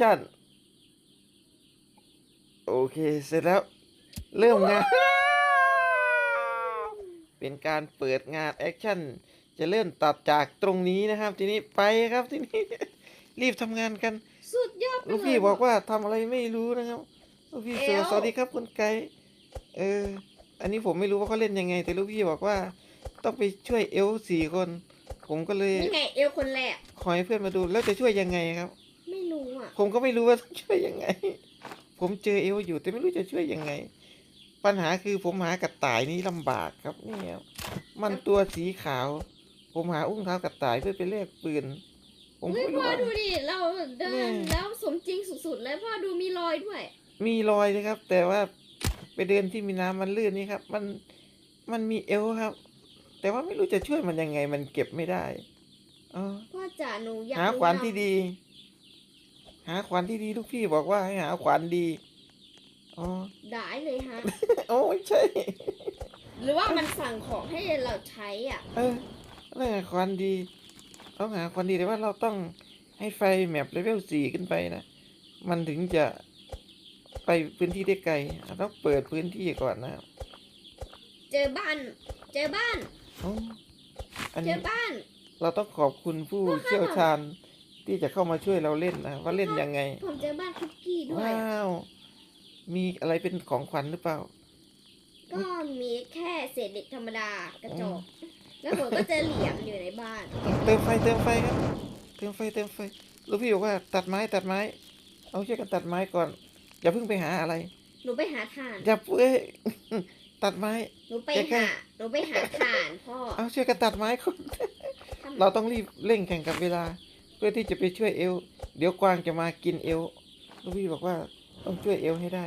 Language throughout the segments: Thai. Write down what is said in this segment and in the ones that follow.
ชั่น โอเค เสร็จแล้ว เริ่มงาน เป็นการเปิดงานแอคชั่น จะเริ่มตัดจากตรงนี้นะครับ ทีนี้ไปครับทีนี้ รีบทำงานกัน สุดยอดไปลูกเลยพี่บอกว่าทำอะไรไม่รู้นะครับลูกพี่เอสววัสดีครับคุณไกด์เออ อันนี้ผมไม่รู้ว่าเขาเล่นยังไง แต่ลูกพี่บอกว่า ต้องไปช่วยเอลสี่คน ผมก็เลยนี่ไงเอลคนแรกคอยเพื่อนมาดูแล้วจะช่วยยังไงครับไม่รู้อะ ผมก็ไม่รู้ว่าต้องช่วยยังไง ผมเจอเอลอยู่แต่ไม่รู้จะช่วยยังไง ปัญหาคือผมหากระต่ายนี่ลำบากครับเนี่ยมันตัวสีขาว ผมหาอุ้งเท้ากระต่ายเพื่อไปแลกปืน ผมก็เฮ้ยไม่พ่รู้อว่า ดูดิ เราเดิแม่นแล้วสมจริงสุดๆเลยพ่อดูมีรอยด้วยมีรอยเลยครับ แต่ว่าไปเดินที่มีน้ำมันลื่นนี่ครับ มันมันมีเอลครับ แต่ว่าไม่รู้จะช่วยมันยังไงมันเก็บไม่ได้เออพ่อจ๋าหนูอยากหารู้ขวานนะที่ดี หาขวานที่ดีลูกพี่บอกว่าให้หาขวานดี อ๋อ ได้เลยฮะ โอ้ไม่ใช่ หรือว่ามันสั่งของให้เราใช้อะ เออเรื่องควันดีต้องหาควันดีแต่ว่าเราต้องให้ไฟแมปเลเวลสี่ขึ้นไปนะ มันถึงจะไปพื้นที่ได้ไกลอะต้องเปิดพื้นที่ก่อนนะครับเจอบ้าน เจอบ้านอ๋ออันเจนี้อบ้าน เราต้องขอบคุณผู้เชี่ยวชาญ ที่จะเข้ามาช่วยเราเล่นนะว่าเล่นยังไง ผมเจอบ้านคุกกี้ด้วย ว้าว มีอะไรเป็นของขวัญหรือเปล่า ก็มีแค่เศษเหล็กธรรมดากระจก แล้วผมก็เจอเหรียญอยู่ในบ้านเติมไฟเติมไฟครับ เติมไฟเติมไฟลูกพี่บอกว่าตัดไม้ตัดไม้ เอาช่วยกันตัดไม้ก่อน อย่าเพิ่งไปหาอะไร หนูไปหาถ่าน อย่าเอ้ยตัดไม้ หนูไปแค่หา หนูไปหาถ่านพ่อ เอาช่วยกันตัดไม้ก่อนทำเราต้องรีบเร่งแข่งกับเวลา เพื่อที่จะไปช่วยเอลเดี๋ยวกวางจะมากินเอลลูกพี่บอกว่าต้องช่วยเอลให้ได้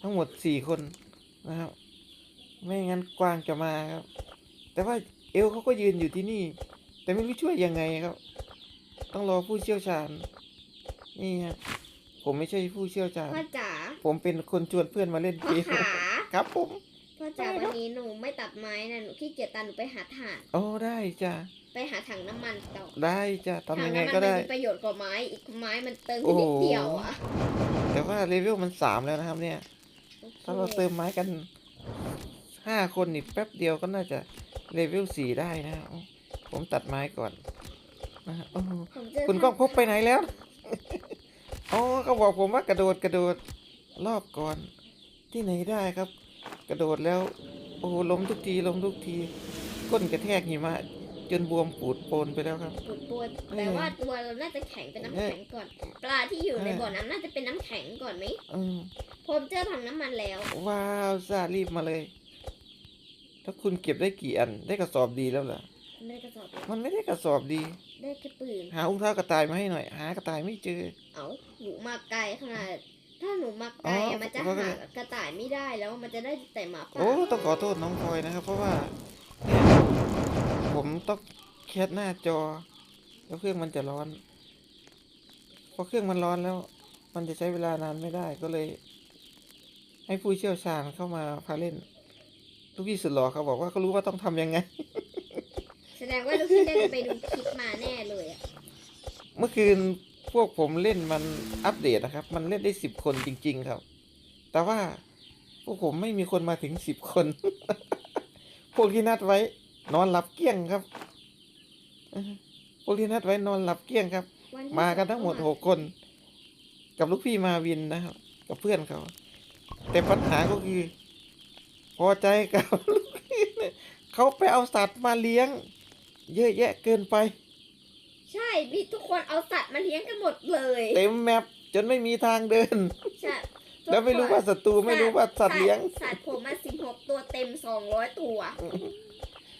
ทั้งหมดสี่คนนะครับ ไม่งั้นกวางจะมาครับ แต่ว่าเอลเขาก็ยืนอยู่ที่นี่ แต่ไม่รู้ช่วยยังไงครับ ต้องรอผู้เชี่ยวชาญ นี่ฮะผมไม่ใช่ผู้เชี่ยวชาญ พ่อจ๋าผมเป็นคนชวนเพื่อนมาเล่นพ่อเกมขา ครับผม พ่อจ๋าวันนี้หนูไม่ตัดไม้นะหนูขี้เกียจตัดหนูไปหาถ่านโอ้ได้จ้ะไปหาถังน้ำมันต่อได้จ้ะถัทำยังไงน้ำมัก็ได้มันมีประโยชน์กว่าไม้อีกไม้มันเติมโอ้แค่โหนิดเดียวอะแต่ว่าเลเวลมันสามแล้วนะครับเนี่ย ถ้าเราเติมไม้กันห้าคนนี่แป๊บเดียวก็น่าจะเลเวลสี่ได้นะโอ้ผมตัดไม้ก่อนนะฮะโอ้โหผมเจอคุณก้องพบไปไหนแล้วอ๋อเขาบอกผมว่ากระโดดกระโดดรอบก่อนที่ไหนได้ครับก ระโดดแล้ว โอ้โหล้มทุกทีล้มทุกที ก้นกระแทกหิมะจนบวมปูดโปนไปแล้วครับปุดปวดแต่ว่าตัวเราน่าจะแข็งเป็นน้ำแข็งก่อน ปลาที่อยู่ในบ่อน้ำน่าจะเป็นน้ำแข็งก่อนไหมอืมผมเจอถังน้ำมันแล้ว ว้าวซารีบมาเลยถ้าคุณเก็บได้กี่อัน ได้กระสอบดีแล้วเหรอได้กระสอบเดียวมันไม่ได้กระสอบดี ได้แค่ปืน หาอุ้งเท้ากระต่ายมาให้หน่อย หากระต่ายไม่เจอ เอาหนูมาไกลขนาด ถ้าหนูมาไกลอ๋อะอมันจะก็ได้หากระต่ายไม่ได้แล้วมันจะได้แต่หมาป่าโอ้ต้องขอโทษน้องพลอยนะครับ เพราะว่าเนี่ยผมต้องแคสหน้าจอ แล้วเครื่องมันจะร้อนพอเครื่องมันร้อนแล้ว มันจะใช้เวลานานไม่ได้ก็เลย ให้ผู้เชี่ยวชาญเข้ามาพาเล่น ลูกพี่สุดหล่อเขาบอกว่าเขารู้ว่าต้องทำยังไง แสดงว่าลูกพี่ได้ไปดูคลิปมาแน่เลยอะเมื่อคืน พวกผมเล่นมันอัปเดตนะครับ มันเล่นได้สิบคนจริง ๆ ครับ แต่ว่าพวกผมไม่มีคนมาถึงสิบคน พวกที่นัดไว้ นอนหลับเกลี้ยงครับเออพวกที่นัดไว้นอนหลับเกลี้ยงครับวันที่มากันทั้งหมดสอหกคน กับลูกพี่มาวินนะครับ กับเพื่อนเขา แต่ปัญหาก็คือ พอใจกับลูกพี่เนี่ยเขาไปเอาสัตว์มาเลี้ยง เยอะแยะเกินไป ใช่มีทุกคนเอาสัตว์มาเลี้ยงกันหมดเลยเต็มแมปจนไม่มีทางเดิน ใช่แล้วไม่รู้ว่าศัตรูไม่รู้ว่าสัตว์เลี้ยง สัตว์ผมมาสิบหกตัวเต็มสองร้อยตัว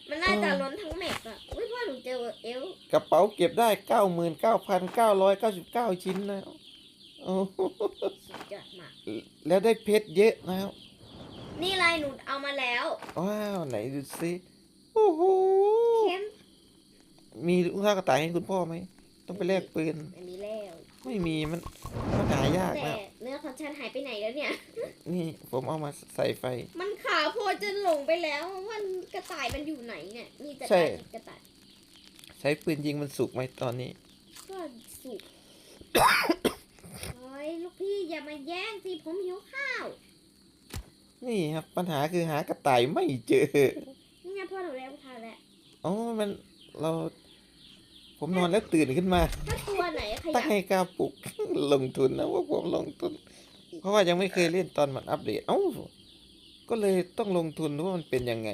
มันน่าจะล้นทั้งแมปอะอุ้ยพ่อหนูเจอเอลกระเป๋าเก็บได้เก้าหมื่นเก้าพันเก้าร้อยเก้าสิบเก้าชิ้นนะโอ้โหสุดยอดมาก แล้วได้เพชรเยอะนะครับนี่ลายหนูเอามาแล้ว ว้าว ไหนดูสิโอ้โหเข้ม มีลูกเท้ากระต่ายให้คุณพ่อไหม ต้องไปแลกปืน อันนี้แล้ว ไม่มีมันมันหายากแต่นะเนื้อของฉันหายไปไหนแล้วเนี่ย นี่ผมเอามาใส่ไฟ มันขาวโพลนจนหลงไปแล้วว่ากระต่ายมันอยู่ไหนเนี่ย มีแต่ใช่ กระต่ายใช้ปืนยิงมันสุกไหมตอนนี้ ก็สุกเฮ้ยงสิผมหิวข้าวนี่ครับปัญหาคือหากระต่ายไม่เจอ นี่ไงพ่อหนูแล้วทานแล้ว อ๋อ มันเรา ผมนอนแล้วตื่นขึ้นมา ถ้าตัวไหนขตั้ยังบให้กล้าปลุก ลงทุนนะว่าผมลงทุน เพราะว่ายังไม่เคยเล่นตอนมันอัปเดต เอ้า ก็เลยต้องลงทุนดูว่ามันเป็นยังไง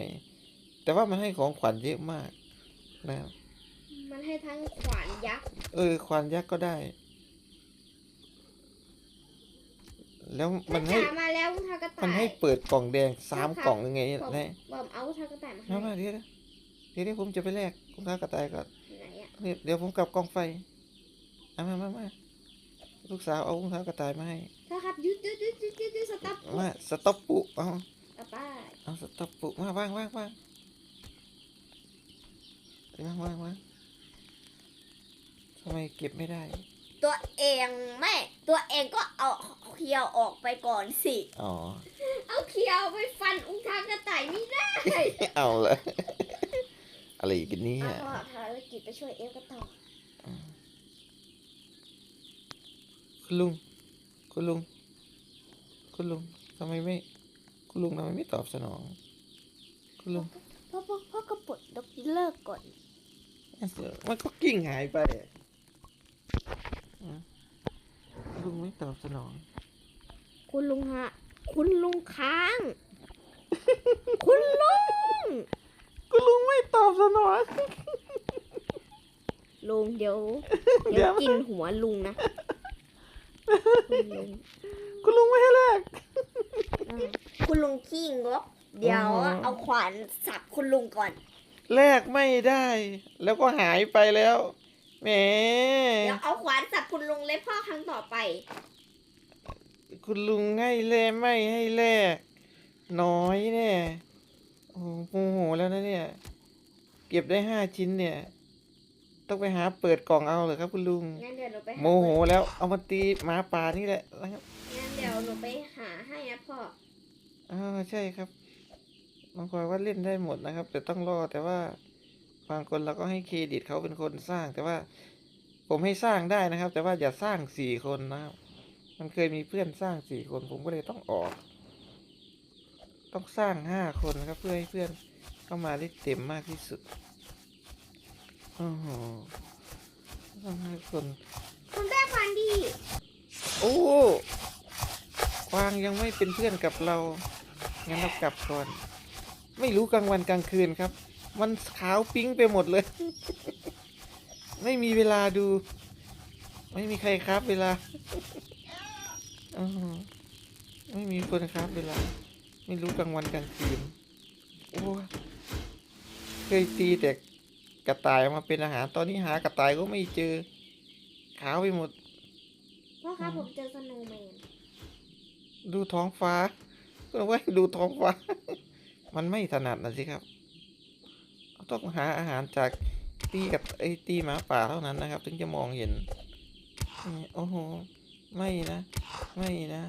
แต่ว่ามันให้ของขวัญเยอะมากนะครับมันให้ทั้งขวานยักษ์เออควานยักษ์ก็ได้ แล้วมัมันนให้ จ๋ามาแล้วคุณทากระต่ายมันให้เปิดกล่องแดงสามครับกล่องยังไงผมนะบอมเอาทากระต่ายมามามาให้เดี๋ยวนะเดี๋ยวเดี๋ยวผมจะไปแลกคุณค้ากระต่ายก่อนไหนอะนี่ เดี๋ยวผมกลับกองไฟเอามามามาลูกสาวเอารองเท้ากระต่ายมาให้ถ้าครับยุดยุดยุดยุดยุดยุดสต็อปมาสต็อปปุเอากลับบ้านเอาสต็อปปุมาว่างว่างว่างว่างว่างว่างทำไมเก็บไม่ได้ ตัวเองแม่ ตัวเองก็เอาเคียวออกไปก่อนสิ อ๋อ เอาเคียวไปฟันอุ้งทากระต่ายไม่ได้ เอาละ อะไรกันเนี่เอายพ่อภารกิจไปช่วยเอฟกันต่อคุณลุง คุณลุง คุณลุงทำไมไม่ คุณลุงทำไมไม่ตอบสนอง คุณลุงพ่อพ่อพ่อก็ปลดยกเลิกก่อนมันก็กิ้งหายไปอะอะลุงไม่ตอบสนอง คุณลุงฮะ คุณลุงค้าง คุณลุงคุณลุงไม่ต อบสนองลุงเดี๋ยว เดี๋เดี๋ยยววกินหัวลุงนะ คุณลุงคุณลุงไม่ให้แลกอ่าคุณลุงขี้งกเดี๋ยวอ๋อเอาขวานสับคุณลุงก่อน แลกไม่ได้ แล้วก็หายไปแล้วแหมเดี๋ยวเอาขวานสับคุณลุงเลยพ่อครั้งต่อไป คุณลุงให้แลกไม่ให้แลกน้อยเนี่ยโอ้โหโมโหแล้วนะเนี่ย เก็บได้ห้าชิ้นเนี่ย ต้องไปหาเปิดกล่องเอาเหรอครับคุณลุง งั้นเดี๋ยวหนูไปหาโมโหแล้วเอามาตีหมาป่านี่แหละนะครับงั้นเดี๋ยวหนูไปหาให้นะพ่อ อ่าใช่ครับน้องพลอยว่าเล่นได้หมดนะครับ แต่ต้องรอแต่ว่าบางคนเราก็ให้เครดิตเขาเป็นคนสร้าง แต่ว่าผมให้สร้างได้นะครับ แต่ว่าอย่าสร้างสี่คนนะครับ มันเคยมีเพื่อนสร้างสี่คน ผมก็เลยต้องออก ต้องสร้างห้าคนนะครับ เพื่อให้เพื่อน เข้ามาได้เต็มมากที่สุด โอ้โหต้องห้าคน คุณได้ขวานดี โอ้กวางยังไม่เป็นเพื่อนกับเรา งั้นเรากลับก่อน ไม่รู้กลางวันกลางคืนครับ มันขาวปิ๊งไปหมดเลย ไม่มีเวลาดู ไม่มีใครครับเวลาอ๋อไม่มีคนครับเวลา ไม่รู้กลางวันกลางคืน โอ้ย เคยตีแต่กระต่ายมาเป็นอาหาร ตอนนี้หากระต่ายก็ไม่เจอ ขาวไปหมด พ่อครับอืมผมเจอสโนว์แมนดูท้องฟ้าก็ว่าให้ดูท้องฟ้า มันไม่ถนัดนะสิครับ ต้องหาอาหารจากตีกับไอ้ตีหมาป่าเท่านั้นนะครับ ถึงจะมองเห็นนี่โอ้โห ไม่นะ ไม่นะ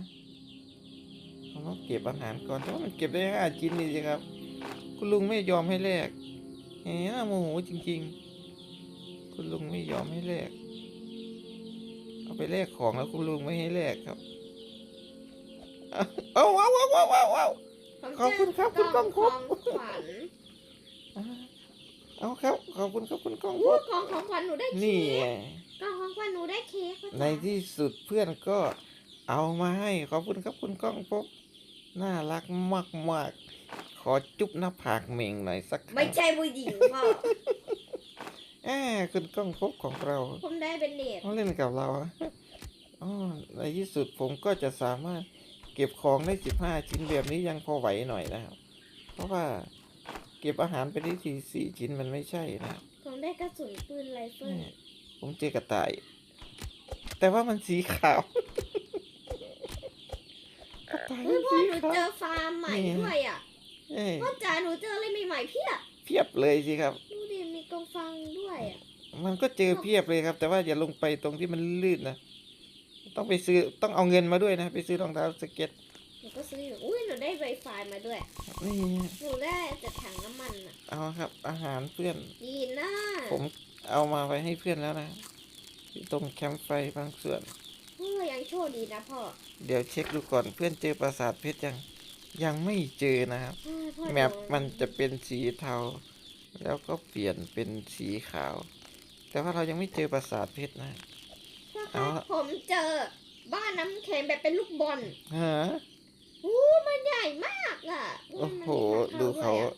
ผมต้องเก็บอาหารก่อนแต่ว่ามันเก็บได้ห้าชิ้นนี่สิครับ คุณลุงไม่ยอมให้แลก แหมน่าโมโหจริง ๆ คุณลุงไม่ยอมให้แลก เอาไปแลกของแล้วคุณลุงไม่ให้แลกครับ เอาว้าวว้าวว้าวว้าวว้าวผมขอบคุณครับเจคุณก้องขพบองขวัญอ่าเอาครับ ขอบคุณครับคุณก้องพอู้บกล่องของขวัญหนูได้นี่เค้ไงกกล่องของขวัญหนูได้เค้กพ่อในจ๋าที่สุดเพื่อนก็เอามาให้ ขอบคุณครับคุณก้องพบน่ารักมากมากๆ ขอจุ๊บหน้าผากเหม่งหน่อยสักครั้งไม่ใช่ผู้หญิงพ่อแอาคุณก้องพบของเรา ผมได้เป็นเด็กเขาเล่นกับเราอะอ๋อในที่สุดผมก็จะสามารถเก็บของได้สิบห้าชิ้นแบบนี้ยังพอไหวหน่อยนะครับ เพราะว่าเก็บอาหารไปได้ทีสี่ชิ้นมันไม่ใช่นะครับผมได้กระสุนปืนไรเฟิลนี่ผมเจอกระต่าย แต่ว่ามันสีขาวกระต่ายเฮ้มัยนพ่อสีหนูขาวเจอฟาร์มใหม่นี่ด้วยอะ เอ้ยพ่อจ๋าหนูเจออะไรใหม่ๆเพียบเพียบเลยสิครับ ดูดิมีกองฟังด้วยอะมันก็เจอเพียบเลยครับ แต่ว่าอย่าลงไปตรงที่มันลื่นนะต้องไปซื้อต้องเอาเงินมาด้วยนะ ไปซื้อรองเท้าสเก็ตหนูก็ซื้ออยู่อุ้ยหนูได้ไวไฟมาด้วยนี่หนูได้แต่ถังน้ำมันอะเอาครับ อาหารเพื่อน ดีนะผมเอามาไว้ให้เพื่อนแล้วนะที่ตรงแคมป์ไฟบางส่วนเฮ้ยอยังโชคดีนะพ่อเดี๋ยวเช็คดูก่อนเพื่อนเจอปราสาทเพชรยัง ยังไม่เจอนะครับเออพ่อแมปมันจะเป็นสีเทา แล้วก็เปลี่ยนเป็นสีขาว แต่ว่าเรายังไม่เจอปราสาทเพชรนะพ่อเอาคะละผมเจอบ้านน้ำแข็งแบบเป็นลูกบอลฮะอู้มันใหญ่มากอะ โอ้โหมันมีดูทงเขาด้วยอะ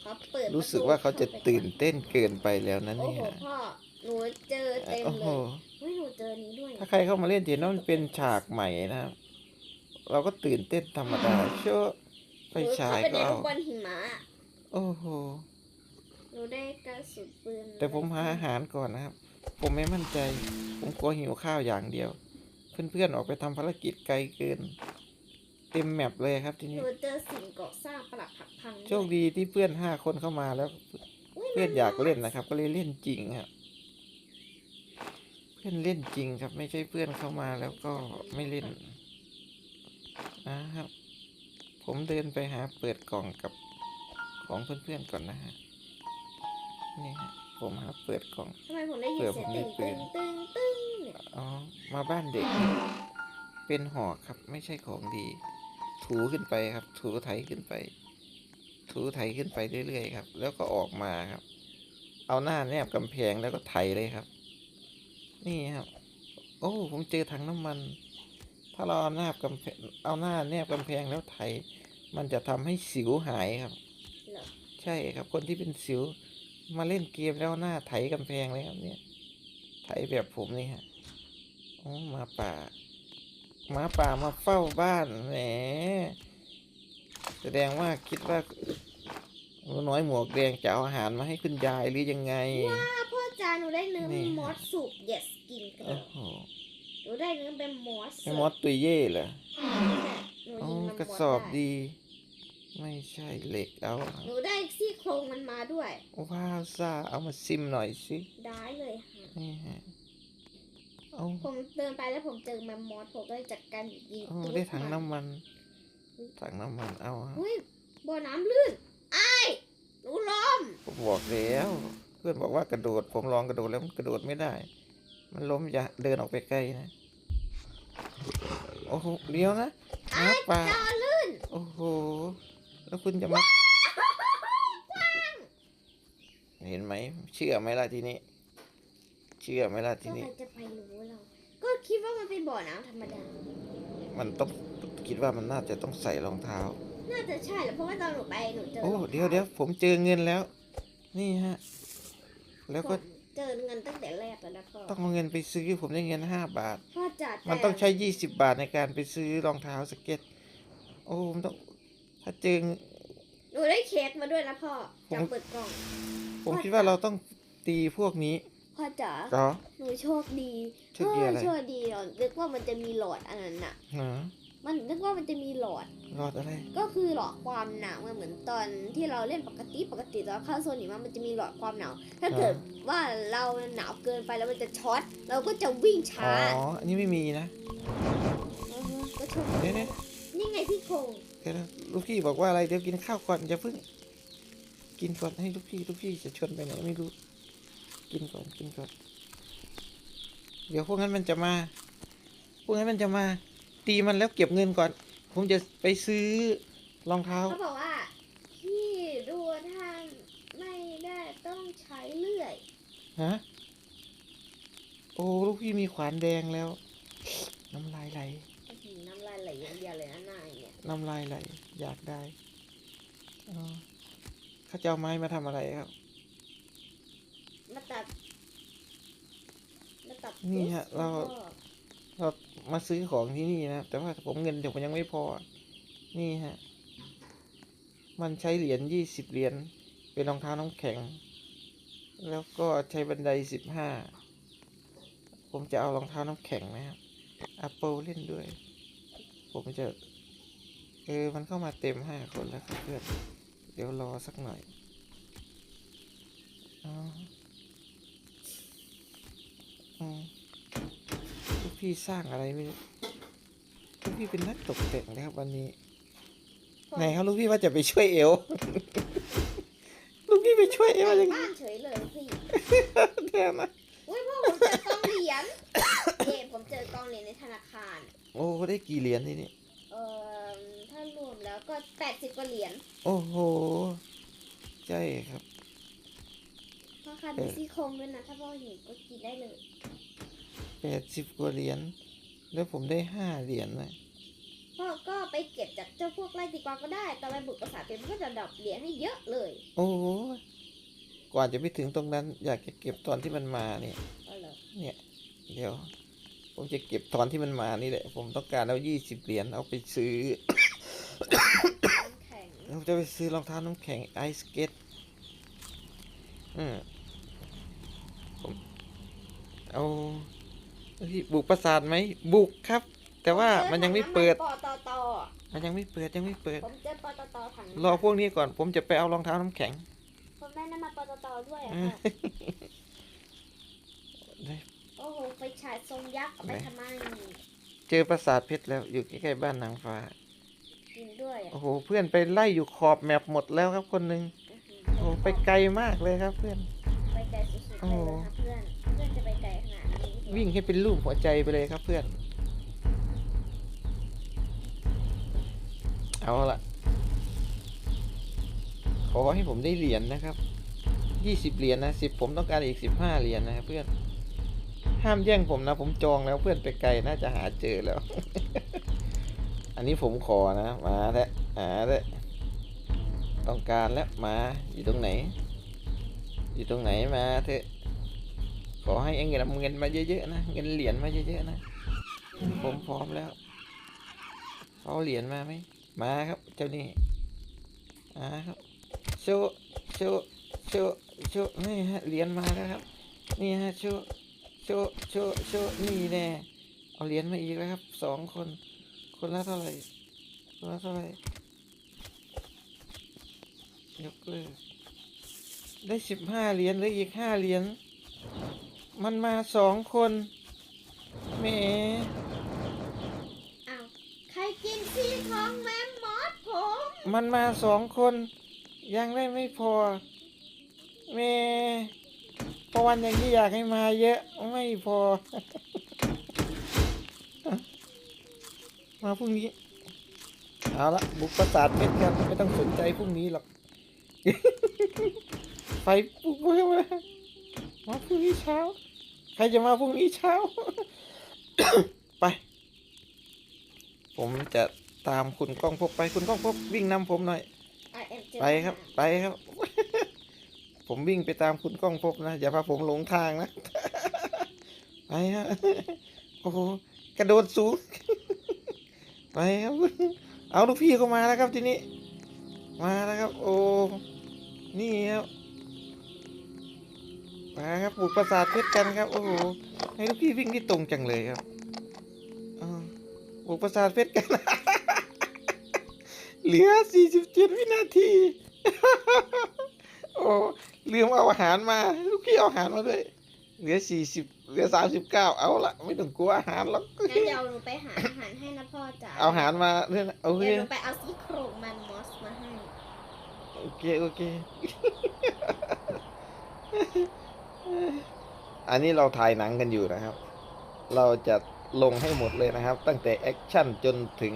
เขาเปิดรู้สึกประว่าเขาจะข้ไปตื่นเต้นเกินไปแล้วนะโอ้เนี่โหยพ่อหนูเจอเต็มโอ้เลโหยเฮ้ยหนูเจอนี้ด้วย ถ้าใครเข้ามาเล่นเห็นว่ามันเป็นฉากใหม่นะครับ เราก็ตื่นเต้นธรรมดาเชื่อไฟฉายหนูเข้าไปในก็เอาลูกบอลหิมะโอ้โหหนูได้กระสุนปืนแต่ผมหาอาหารก่อนนะครับ ผมไม่มั่นใจ ผมกลัวหิวข้าวอย่างเดียว เพื่อนๆออกไปทำภารกิจไกลเกิน เต็มแมปเลยครับทีหนี้นูเจอสิ่งก่อสร้างประหลัดผักพังโชคดีที่เพื่อนห้าคนเข้ามาแล้ว เพื่อนอยากเล่นนะครับ ก็เลยเล่นจริงครับเพื่อนเล่นจริงครับ ไม่ใช่เพื่อนเข้ามาแล้วก็ไม่เล่น นะครับ ผมเดินไปหาเปิดกล่องกับของเพื่อนๆก่อนนะฮะ นี่ฮะ ผมหาเปิดกล่อง ทำไมผมได้ยินเผื่อเสียงผมมีตึงปืตึนงตึงตึงเนี่ยอ๋อ มาบ้านเด็ก เป็นหอกครับ ไม่ใช่ของดี ถูขึ้นไปครับ ถูไถขึ้นไป ถูไถขึ้นไปเรื่อยๆครับ แล้วก็ออกมาครับ เอาหน้าแนบกำแพงแล้วก็ไถเลยครับ นี่ครับ โอ้ ผมเจอถังน้ำมัน ถ้าเราเอาหน้ากำแพงเอาหน้าแนบกำแพงแล้วไถ มันจะทำให้สิวหายครับ เหรอใช่ครับ คนที่เป็นสิวมาเล่นเกมแล้วหน้าไถกำแพงเลยครับเนี่ย ไถแบบผมนี่ฮะโอ้หมาป่าหมาป่ามาเฝ้าบ้านแหมแสดงว่าคิดว่าหนูน้อยหมวกแดงจะเอาอาหารมาให้คุณยายหรือยังไงอ้าวพ่อจ๋าหนูได้เนื้อนี่ มอสสูบเยสกินกัน โอ้โหห นูได้เนื้อเป็นมอสไอ้มอสตุยเย่เหรอหนูอ๋อยิงมันกระมอสอบไดี ไม่ใช่เหล็กเอา หนูได้ซี่โครงมันมาด้วย ว้าวซ่าเอามาซิมหน่อยสิ ได้เลยค่ะนี่ฮะเอาผมเดินไปแล้วผมเจอแมมมอสผมก็เลยจัดการยิงโอ้ตุ๊บได้ถังมัน้ำมัน ถังน้ำมันเอาฮะเฮ้ยบ่อน้ำลื่นไอ้ายหนูล้มผมบอกแล้ว เพื่อนบอกว่ากระโดด ผมลองกระโดดแล้วมันกระโดดไม่ได้ มันล้มอย่าเดินออกไปไกลนะ โอ้โหเลี้ยวนะหาปลาจอลื่นโอ้โห แล้วคุณจะมาเห็นไหม เชื่อไหมล่ะทีนี้ เชื่อไหมล่ะทีก็นี้ใครจะไปรู้เราก็คิดว่ามันเป็นบ่อน้ำธรรมดา มันต้องคิดว่ามันน่าจะต้องใส่รองเท้า น่าจะใช่แหละเพราะว่าตอนหนูไปหนูเจอ โอ้รองท้าเดี๋ยวเดี๋ยวผมเจอเงินแล้ว นี่ฮะ แล้วก็ผม เจอเงินตั้งแต่แรกแล้วนะพ่อต้องเอาเงินไปซื้อผมได้เงินห้าบาท พ่อจัดมันต้องใช้ยี่สิบบาทในการไปซื้อรองเท้าสเก็ต โอ้มันต้อง ถ้าเจอ หนูได้เค้กมาด้วยนะพ่อผมจากเปิดกล่อง ผมคิดว่าเราต้องตีพวกนี้ พ่อจ๋าเหรอหนูโชคดีโชคดีอะไรเโชคดีเหรอนึกว่ามันจะมีหลอดอันนั้นน่ะฮะ มันนึกว่ามันจะมีหลอด รอดอะไร ก็คือหลอดความหนาวมันเหมือนตอนที่เราเล่นปกติปกติตอนเข้าโซนหิมะมันจะมีหลอดความหนาว ถ้าเกิดว่าเราหนาวเกินไปแล้วมันจะช็อตเราก็จะวิ่งอ๋ช้าออันนี้ไม่มีนะอฮึก็โชคเดี๋ดียวเดี๋ยวนี่ไงพี่โคงเดี๋ยวนะลูกพี่บอกว่าอะไร เดี๋ยวกินข้าวก่อนอย่าเพิ่ง กินก่อนให้ลูกพี่ลูกพี่จะชวนไปไหนไม่รู้ กินก่อนกินก่อน เดี๋ยวพวกนั้นมันจะมา พวกนั้นมันจะมา ตีมันแล้วเก็บเงินก่อน ผมจะไปซื้อรองเท้า เขาบอกว่าพี่ดูท่านไม่ได้ต้องใช้เลื่อย ฮะ โอ้ ลูกพี่มีขวานแดงแล้ว น้ำลายไหลอื้อหือน้ำลายไหลอย่างเดียวเลยนะนายเนี่ยน้ำลายไหล อยากได้อ๋อเขาจะเอาไม้มาทำอะไรครับ มาตัดมาตัดนี่ฮะ เราแล้วก็ เรามาซื้อของที่นี่นะ แต่ว่าผมเงินผมยังไม่พอ นี่ฮะ มันใช้เหรียญยี่สิบเหรียญ เป็นรองเท้าน้ำแข็ง แล้วก็ใช้บันไดสิบห้า ผมจะเอารองเท้าน้ำแข็งนะครับ Apple เล่นด้วย ผมจะ เออ มันเข้ามาเต็มห้าคนแล้วเพื่อน เดี๋ยวรอสักหน่อยอ๋ออืม พี่สร้างอะไรไม่รู้ลูกพี่เป็นนักตกแต่งนะครับวันนี้ ไหนครับลูกพี่ว่าจะไปช่วยเอว ลูกพี่ไปช่วยเอวยังไงบ้านเฉยเลยพี่แน่นะอุ้ยพ่อผมเจอกล้องเหรีรียญเย่ผมเจอกองเหรียญในธนาคาร โอ้ได้กี่เหรียญนี่นี่เอ่อถ้ารวมแล้วก็แปดสิบกว่าเหรียญ โอ้โห ใช่ครับพ่อค่ะมีซี่โครงด้วยนะ ถ้าพ่อหิวก็กินได้เลย แปดสิบกว่าเหรียญแล้วผมได้ห้าเหรียญนะพ่อก็ไปเก็บจากเจ้าพวกไล่ตีกวางก็ได้ตอนไปบุกประสาทเป็นก็จะดรอปเหรียญให้เยอะเลย โอ้โหกว่าจะไปถึงตรงนั้น อยากจะเก็บตอนที่มันมาเนี่ยเอาเลยเนี่ย เดี๋ยว ผมจะเก็บตอนที่มันมานี่แหละ ผมต้องการเอายี่สิบเหรียญเอาไปซื้อ น้ำแข็งเราจะไปซื้อรองเท้าน้ำแข็งไอสเก็ตอืมผมเอา ที่บุกปราสาทไหมบุกครับ แต่ว่ามันยังไม่เปิด ปอตอตอมันยังไม่เปิดยังไม่เปิด ผมเจอปอตอตอถังรอพวกนี้ก่อน ผมจะไปเอารองเท้าน้ำแข็งผมได้น้ำมาปอตอตอด้วยอะอืมค่ะได้โอ้โหไฟฉายทรงยักษ์เอาไปทำไมเจอปราสาทเพชรแล้วอยู่ใกล้ๆบ้านนางฟ้ากินด้วยอะโอ้โหเพื่อนไปไล่อยู่ขอบแมปหมดแล้วครับคนหนึ่งอื้อหืโอ้โหไปไกลมากเลยครับเพื่อน ไปไกลสุดๆเลยนะคะเพื่อนเพื่อนจะไปไกลขนาดนี้วิ่งให้เป็นรูปหัวใจไปเลยครับเพื่อน เอาละขอให้ผมได้เหรียญนะครับยี่สิบเหรียญนะสิบผมต้องการอีกสิบห้าเหรียญนะครับเพื่อน ห้ามแย่งผมนะ ผมจองแล้วเพื่อนไปไกลน่าจะหาเจอแล้ว อันนี้ผมขอนะ มาแล้วหาแล้วต้องการแล้วมาอยู่ตรงไหน อยู่ตรงไหนมาเถอะ ขอให้เองเงินเงินมาเยอะๆนะ เงินเหรียญมาเยอะๆนะ ผมพร้อมแล้ว เอาเหรียญมาไหม มาครับเจ้านี่มาครับโชโชโชโชนี่ฮะ เหรียญมาแล้วครับ นี่ฮะโชโชโชโชนี่แน่เอาเหรียญมาอีกแล้วครับ สองคน คนละเท่าไหร่คนละเท่าไหร่ยกเลิก ได้สิบห้าเหรียญเหลืออีกห้าเหรียญมันมาสองคนแหมอ้าวใครกินซี่โครงแมมมอสผม มันมาสองคน ยังได้ไม่พอแหม่พอวันอย่างที่อยากให้มาเยอะไม่พอ มาพรุ่งนี้ เอาละบุกประสาทเพชรกันไม่ต้องสนใจพรุ่งนี้หรอก ไฟปุ๊บเมื่อมามาพรุ่งนี้เช้า ใครจะมาพรุ่งนี้เช้า ไป ผมจะตามคุณก้องพบไปคุณก้องพบวิ่งนำผมหน่อยอะเอ็มเจอไปครับ ไปครับ ผมวิ่งไปตามคุณก้องพบนะ อย่าพาผมหลงทางนะ ไปฮะโอ้โหกระโดดสูง ไปครับ เอาลูกพี่เข้ามาแล้วครับทีนี้ มาแล้วครับ โอ้ นี่ครับ มาครับบุกประสาทเพชรกันครับ โอ้โหให้ลูกพี่วิ่งที่ตรงจังเลยครับอ้าวบุกประสาทเพชรกัน เหลือ 47 วินาที โอ้ลืมเอาอาหารมา ลูกพี่เอาอาหารมาด้วย เหลือ 40 เหลือ 39 เอาละไม่ต้องกลัวอาหารหรอกงั้นเดี๋ยวหนูไปหาอาหารให้นะพ่อจ๋า เอาอาหารมาเนี่ยนะโอเคเดี๋ยวหนูไปเอาซี่โครงแมมมอสมาให้ โอเค โอเค อันนี้เราถ่ายหนังกันอยู่นะครับ เราจะลงให้หมดเลยนะครับ ตั้งแต่แอคชั่นจนถึง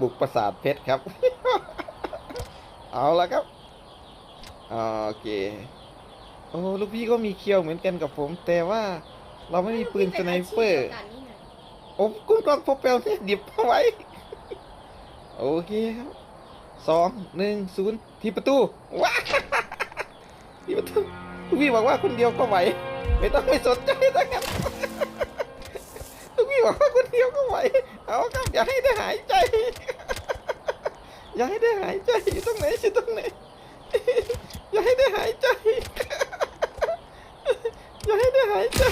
บุกประสาทเพชรครับ เอาละครับ โอเค โอ้ลูกพี่ก็มีเคียวเหมือนกันกับผม แต่ว่าเราไม่มีปืนสไนเปอร์ป็นอาชีพเดียวกันนี่นะโอ้คุณกล้องพบเปลเนี่ยดิบเอาไว้ โอเคครับสองหนึ่งศูนย์ที่ประตูว้าที่ประตู ลูกพี่บอกว่าคนเดียวก็ไหว ไม่ต้องไปสนใจทั้งนั้นลูกพี่บอกว่าคนเดียวก็ไหว เอาครับอย่าให้ได้หายใจ อย่าให้ได้หายใจอยู่ตรงไหนอยู่ตรงไหน อย่าให้ได้หายใจ อย่าให้ได้หายใจ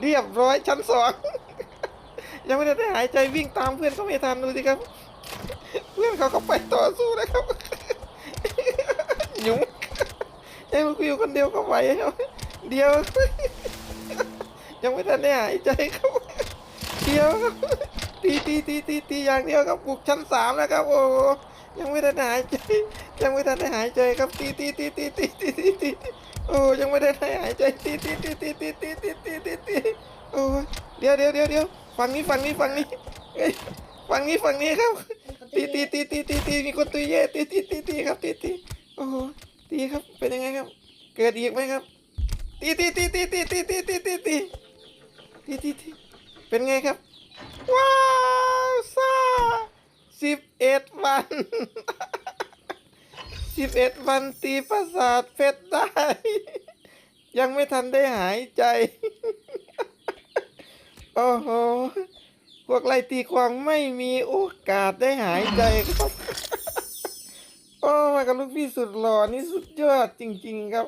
เรียบร้อยชั้นสองยังไม่ได้หายใจวิ่งตามเพื่อนก็ไม่ทันดูสิครับ เพื่อนเขาก็ไปต่อสู้นะครับ หยุ่ง ยังลูกอยู่คนเดียวก็ไหวเดียว ยังไม่ทันได้หายใจครับเดียวตีตีตีตีตีอย่างเดียวครับบุกชั้นสามแล้วครับ โอ้ยังไม่ทันได้หายใจ ยังไม่ทันได้หายใจครับตีตีตีตีตีตีตีตีโอ้ยังไม่ได้หายใจตีตีตีตีตีตีตีตีตีตีโอ้ยเดี๋ยวเดี๋ยวเดี๋ยวเดี๋ยวฝั่งนี้ฝั่งนี้ฝั่งนี้ฝั่งนี้ฝั่งนี้ครับตีตีตีตีตีตีมีคนตีเย่ตีตีตีตีครับตีตีโอ้ ตีครับเป็นยังไงครับ เกิดอีกไหมครับตีตีตีตีตีตีตีตีตีตีตีตีตีเป็นไงครับ ว้าวซ่าสิบเอ็ดวันสิบเอ็ดวันตีประสาทเพชรได้ ยังไม่ทันได้หายใจ โอ้โห พวกไล่ตีควางไม่มีโอกาสได้หายใจครับ โอ้มากับลูกพี่สุดหล่อนี่สุดยอดจริง ๆ ครับ